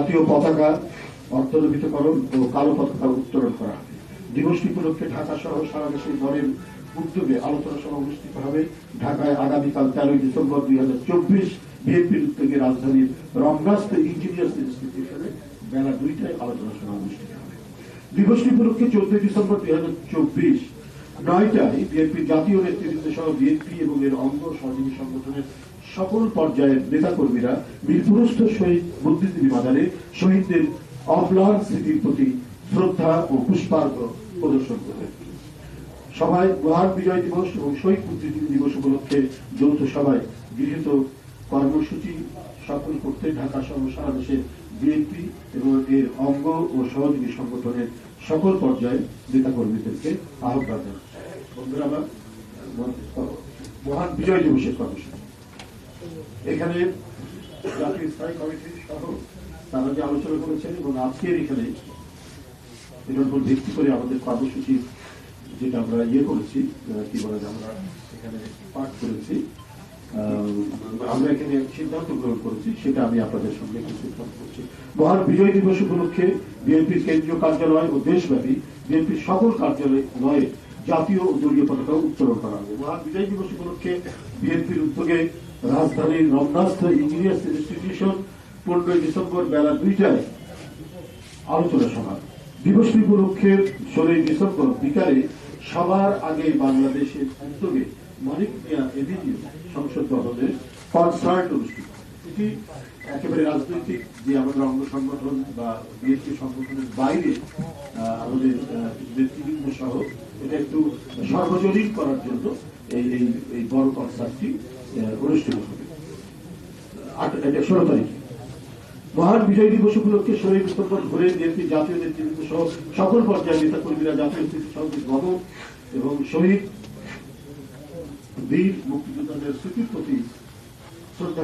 জাতীয় পতাকা অন্তর্ভুক্তকরণ ও কালো পতাকা উত্তোলন করা। হবে দিবসটি উপলক্ষে ঢাকা সহ সারা দেশের দলের উদ্যোগে আলোচনা সভা অনুষ্ঠিত হবে। ঢাকায় আগামীকাল তেরোই ডিসেম্বর দুই হাজার চব্বিশ বিএনপির উদ্যোগে রাজধানীর রমনাস্থ ইঞ্জিনিয়ার্স ইনস্টিটিউশনে বেলা দুইটায় আলোচনা সভা অনুষ্ঠিত হবে। দিবসটি উপলক্ষে চোদ্দই ডিসেম্বর দুই হাজার চব্বিশ নয়টায় বিএনপির জাতীয় নেতৃবৃন্দ সহ বিএনপি এবং এর অঙ্গ সহযোগী সংগঠনের সকল পর্যায়ের নেতাকর্মীরা বীরপুরস্থ শহীদ বুদ্ধিজীবী মাজারে শহীদদের অবলার স্মৃতির প্রতি শ্রদ্ধা ও পুষ্পার্ঘ প্রদর্শন করবেন সভায় মহান বিজয় দিবস এবং শহীদ বুদ্ধিজীবী দিবস উপলক্ষে যৌথ সভায় গৃহীত কর্মসূচি সফল করতে ঢাকা সহ সারা দেশে বিএনপি এবং এর অঙ্গ ও সহযোগী সংগঠনের সকল পর্যায়ে নেতাকর্মীদেরকে আহ্বান জানাচ্ছি বন্ধুরা, আমার মহান বিজয় দিবসের কর্মসূচি। এখানে জাতীয় স্থায়ী সহ তারা যে আলোচনা করেছেন এবং আজকের এখানে এটার উপর ভিত্তি করে আমাদের কর্মসূচি যেটা আমরা ইয়ে করেছি কি বলে আমরা এখানে পাঠ করেছি আমরা এখানে সিদ্ধান্ত গ্রহণ করেছি, সেটা আমি আপনাদের করছি। মহান বিজয় দিবস উপলক্ষে বিএনপির কেন্দ্রীয় কার্যালয় ও দেশব্যাপী বিএনপির সকল কার্যালয়ে জাতীয় ও দলীয় পতাকা উত্তোলন করা হবে। মহান বিজয় দিবস উপলক্ষে বিএনপির উদ্যোগে রাজধানীর রমনাস্থ ইঞ্জিনিয়ার্স ইনস্টিটিউশন পনেরোই ডিসেম্বর বেলা দুইটায় আলোচনা সভা। দিবসটি উপলক্ষে ষোলোই ডিসেম্বর বিকালে সবার আগে বাংলাদেশের উদ্যোগে মানিক মিয়া এভিনিউ সংসদ ভবনের কনসার্ট অনুষ্ঠিত এটি একেবারে রাজনৈতিক যে আমাদের অঙ্গ সংগঠন বা বিএনপি সংগঠনের বাইরে আমাদের নেতৃবৃন্দ সহ, এটা একটু সর্বজনীন করার জন্য এই এই বড় কনসার্টটি অনুষ্ঠিত হবে ষোলো তারিখে। মহান বিজয় দিবস উপলক্ষে শহীদ ডিসেম্বর ঘুরে নেত্রী জাতীয় নেতৃত্ব সহ সকল পর্যায়ের নেতা কর্মীরা জাতীয় স্মৃতি গণ এবং শহীদ বীর মুক্তিযোদ্ধাদের স্মৃতির প্রতি শ্রদ্ধা